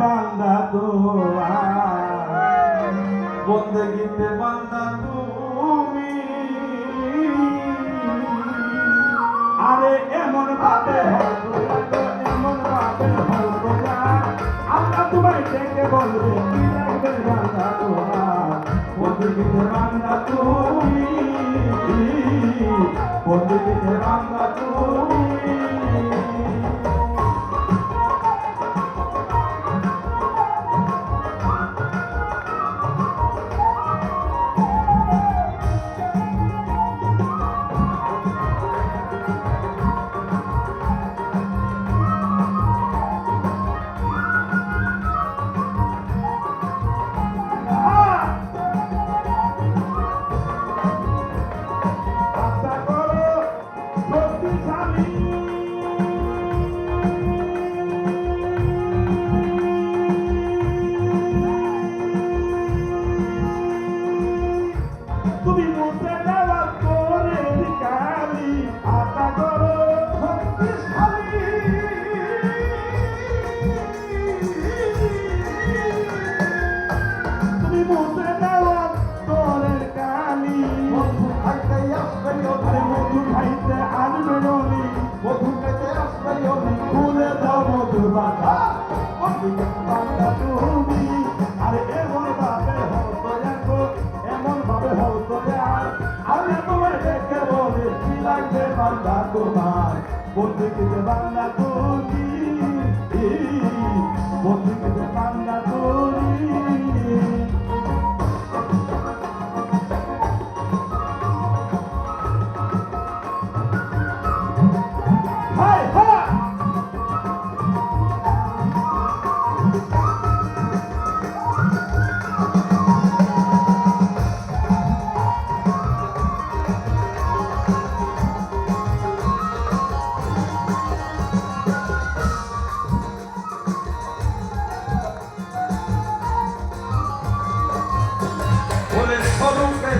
বান্দা তোমার বন্দগিতে বান্দা তুমি। আরে এমন ভাবে এমন ভাবে। আল্লাহ তোমায় ডেকে বলবে, কি লাগবে বান্দা তোমার বন্দগিতে বান্দা তুমি। বন্দগিতে বান্দা তুমি। মুছে দেওয়া তোরের কালি। বন্ধু খাইতে আসবে আরে মধু খাইতে আনবে ননি বন্ধু খাইতে আসবে খুলে দাও মধুর বাধা। বান্দা তুমি। আরে এমন ভাবে হতো দেখো, এমন ভাবে হতো আর আমি তোমার দেখে বলে কি তোমার? বন্ধু কিন্তু বন্ধু তুমি? বলে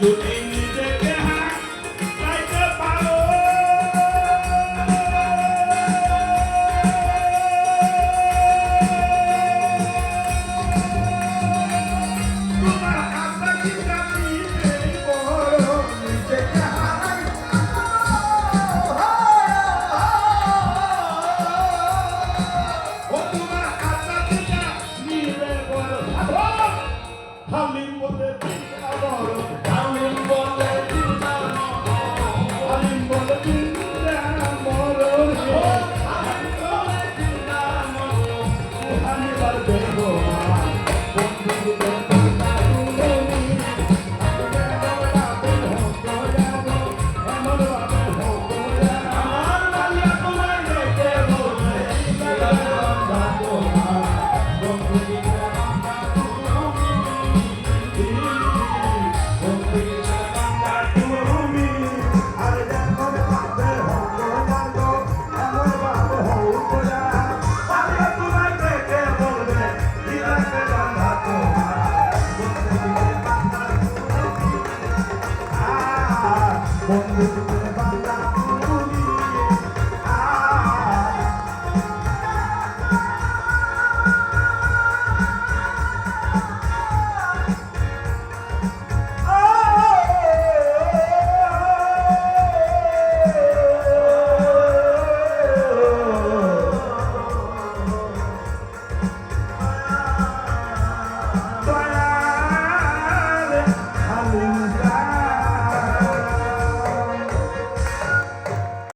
যদি নিজেকে হাঁকাইতে পারো তোমার কাঁচা কি কাঁচি নিজেকে হারাই ও তোমার কাঁচা কি কাঁচি রে বল ভালো ভালো বলে คน